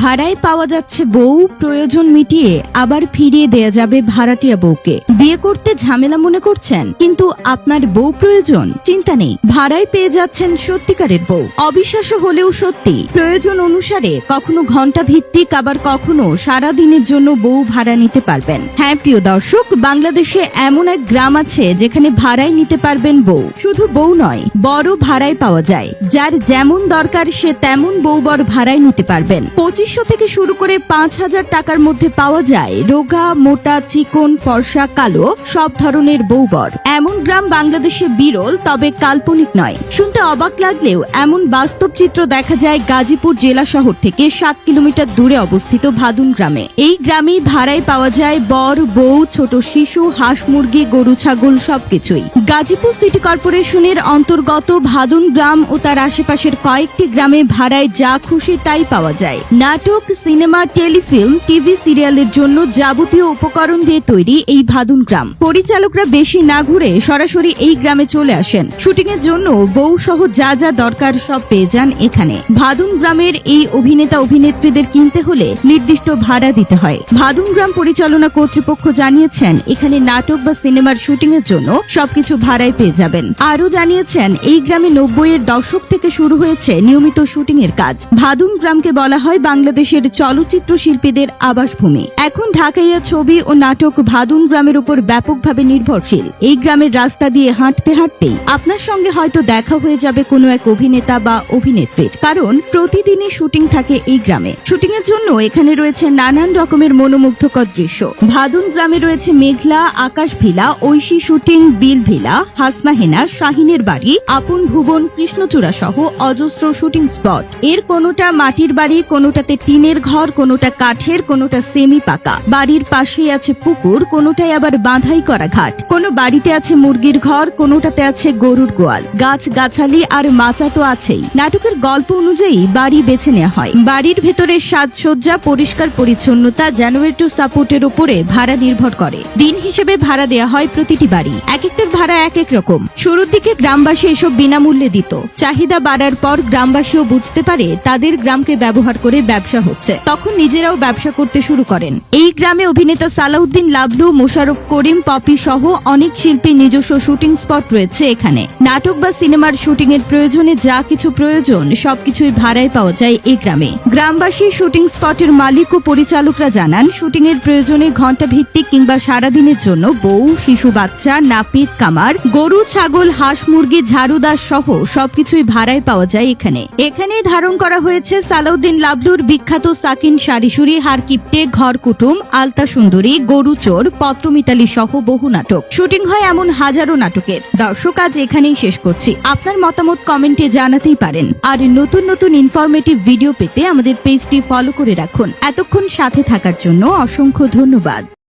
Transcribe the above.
ভাড়ায় পাওয়া যাচ্ছে বউ, প্রয়োজন মিটিয়ে আবার ফিরিয়ে দেয়া যাবে ভাড়াটিয়া বউকে। বিয়ে করতে ঝামেলা মনে করছেন, কিন্তু আপনার বউ প্রয়োজন, চিন্তা নেই। ভাড়ায় পেয়ে যাচ্ছেন সত্যিকারের বউ। অবিশ্বাস্য হলেও সত্যি, প্রয়োজন অনুসারে কখনো ঘণ্টা ভিত্তিক আবার কখনো সারা দিনের জন্য বউ ভাড়া নিতে পারবেন। হ্যাঁ প্রিয় দর্শক, বাংলাদেশে এমন এক গ্রাম আছে যেখানে ভাড়ায় নিতে পারবেন বউ। শুধু বউ নয়, বড় ভাড়ায় পাওয়া যায়। যার যেমন দরকার সে তেমন বউ বর ভাড়ায় নিতে পারবেন। পঁচিশশো থেকে শুরু করে পাঁচ হাজার টাকার মধ্যে পাওয়া যায় রোগা, মোটা, চিকন, ফর্সা, কালো, সব ধরনের বউবর এমন গ্রাম বাংলাদেশে বিরল, তবে কাল্পনিক নয়। শুনতে অবাক লাগলেও এমন বাস্তব চিত্র দেখা যায় গাজীপুর জেলা শহর থেকে সাত কিলোমিটার দূরে অবস্থিত ভাদুন গ্রামে। এই গ্রামে ভাড়ায় পাওয়া যায় বর, বউ, ছোট শিশু, হাঁস মুরগি, গরু, ছাগল সবকিছুই। গাজীপুর সিটি কর্পোরেশনের অন্তর্গত ভাদুন গ্রাম ও তার আশেপাশের কয়েকটি গ্রামে ভাড়ায় যা খুশি তাই পাওয়া যায়। নাটক, সিনেমা, টেলিফিল্ম, টিভি সিরিয়ালের জন্য যাবতীয় উপকরণ দিয়ে তৈরি এই ভাদুন গ্রাম। পরিচালকরা বেশি না ঘুরে সরাসরি এই গ্রামে চলে আসেন। শুটিং এর জন্য বউ সহ যা যা দরকার সব পেয়ে যান এখানে। ভাদুন গ্রামের এই অভিনেতা অভিনেত্রীদের কিনতে হলে নির্দিষ্ট ভাড়া দিতে হয়। ভাদুন গ্রাম পরিচালনা কর্তৃপক্ষ জানিয়েছেন, এখানে নাটক বা সিনেমার শুটিং এর জন্য সবকিছু ভাড়ায় পেয়ে যাবেন। আরও জানিয়েছেন, এই গ্রামে নব্বই এর দশক থেকে শুরু হয়েছে নিয়মিত শুটিং এর কাজ। ভাদুন গ্রামকে বলা হয় বাংলাদেশের চলচ্চিত্র শিল্পীদের আবাসভূমি। এখন ঢাকাইয়া ছবি ও নাটক ভাদুন গ্রামের উপর ব্যাপকভাবে নির্ভরশীল। এই গ্রামের রাস্তা দিয়ে হাঁটতে হাঁটতেই আপনার সঙ্গে হয়তো দেখা হয়ে যাবে কোনো এক অভিনেতা বা অভিনেত্রীর। কারণ প্রতিদিনই শুটিং থাকে এই গ্রামে। শুটিং এর জন্য এখানে রয়েছে নানান রকমের মনোমুগ্ধকর দৃশ্য। ভাদুন গ্রামে রয়েছে মেঘলা আকাশ ভিলা, ঐশী শুটিং, বিল ভিলা, হাসনা হেনা, শাহিনের বাড়ি, আপন ভুবন, কৃষ্ণচূড়া সহ অজস্র শুটিং স্পট। এর কোনোটা মাটির বাড়ি, কোনোটাতে টিনের ঘর, কোনোটা কাঠের, কোনোটা সেমি পাকা বাড়ির পাশেই আছে পুকুর কোনোটায় আবার বাঁধাই করা ঘাট। কোনো বাড়িতে আছে মুরগির ঘর, কোনোটাতে আছে গরুর গোয়াল। গাছ, গাছালি আর মাচা তো আছেই। নাটকের গল্প অনুযায়ী বাড়ি বেছে নেওয়া হয়। বাড়ির ভেতরে সাজসজ্জা, পরিষ্কার পরিচ্ছন্নতা জেনারেটর সাপোর্টের উপরে ভাড়া নির্ভর করে। দিন হিসেবে ভাড়া দেওয়া হয় প্রতিটি বাড়ি। এক একটার ভাড়া এক এক রকম। শুরুর দিকে গ্রামবাসী এসব বিনামূল্যে দিত। চাহিদা বাড়ার পর গ্রামবাসীও বুঝতে পারে তাদের গ্রামকে ব্যবহার করে ব্যবসা হচ্ছে। তখন নিজেরাও ব্যবসা করতে শুরু করেন। এই গ্রামে অভিনেতা সালাউদ্দিন লাবলু মোশারফ করিম, পপি সহ অনেক শিল্পী নিজস্ব শুটিং স্পট রয়েছে এখানে। নাটক বা সিনেমার শুটিং এর প্রয়োজনে যা কিছু প্রয়োজন, সবকিছুই ভাড়ায় পাওয়া যায় এই গ্রামে। গ্রামবাসী শুটিং স্পটের মালিক ও পরিচালকরা জানান, শুটিং এর প্রয়োজনে ঘণ্টা ভিত্তিক কিংবা সারাদিনের জন্য বউ, শিশু বাচ্চা, নাপিত, কামার, গরু, ছাগল, হাঁস, মুরগি ঝাড়ুদাস সহ সবকিছুই ভাড়ায় পাওয়া যায় এখানে। এখানেই ধারণ করা হয়েছে সালাউদ্দিন লাবলুর বিখ্যাত সাকিন সারিসুরি, হারকিপ্টে ঘর কুটুম আলতা সুন্দরী গরু চোর পত্রমিতালি সহ বহু নাটক। শুটিং হয় এমন হাজারো নাটকের। দর্শক, আজ এখানেই শেষ করছি। আপনার মতামত কমেন্টে জানাতেই পারেন। আর নতুন নতুন ইনফরমেটিভ ভিডিও পেতে আমাদের পেজটি ফলো করে রাখুন। এতক্ষণ সাথে থাকার জন্য অসংখ্য ধন্যবাদ।